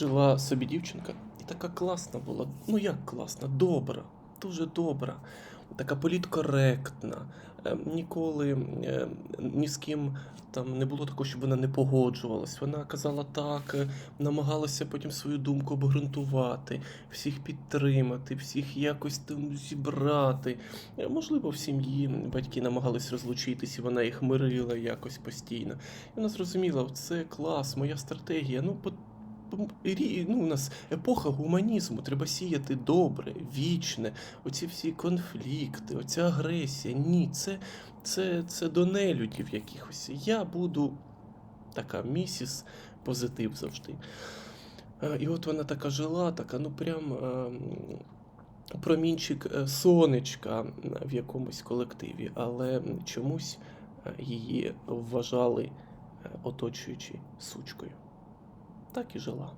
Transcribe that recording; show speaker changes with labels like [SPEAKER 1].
[SPEAKER 1] Жила собі дівчинка і така класна була. Ну як класна, добра, дуже добра, така політкоректна. е, Ніколи е, ні з ким там не було такого, щоб вона не погоджувалась. Вона казала так, е, намагалася потім свою думку обґрунтувати, всіх підтримати, всіх якось там зібрати. Можливо, в сім'ї батьки намагались розлучитись, і вона їх мирила якось постійно. І вона зрозуміла, це клас, моя стратегія. Ну, ну, у нас епоха гуманізму, треба сіяти добре, вічне, оці всі конфлікти, оця агресія. Ні, це, це, це до нелюдів якихось. Я буду така місіс позитив завжди. Е, І от вона така жила, така, ну прям ем, промінчик е, сонечка в якомусь колективі, але чомусь е, її вважали оточуючи сучкою. Так і жила.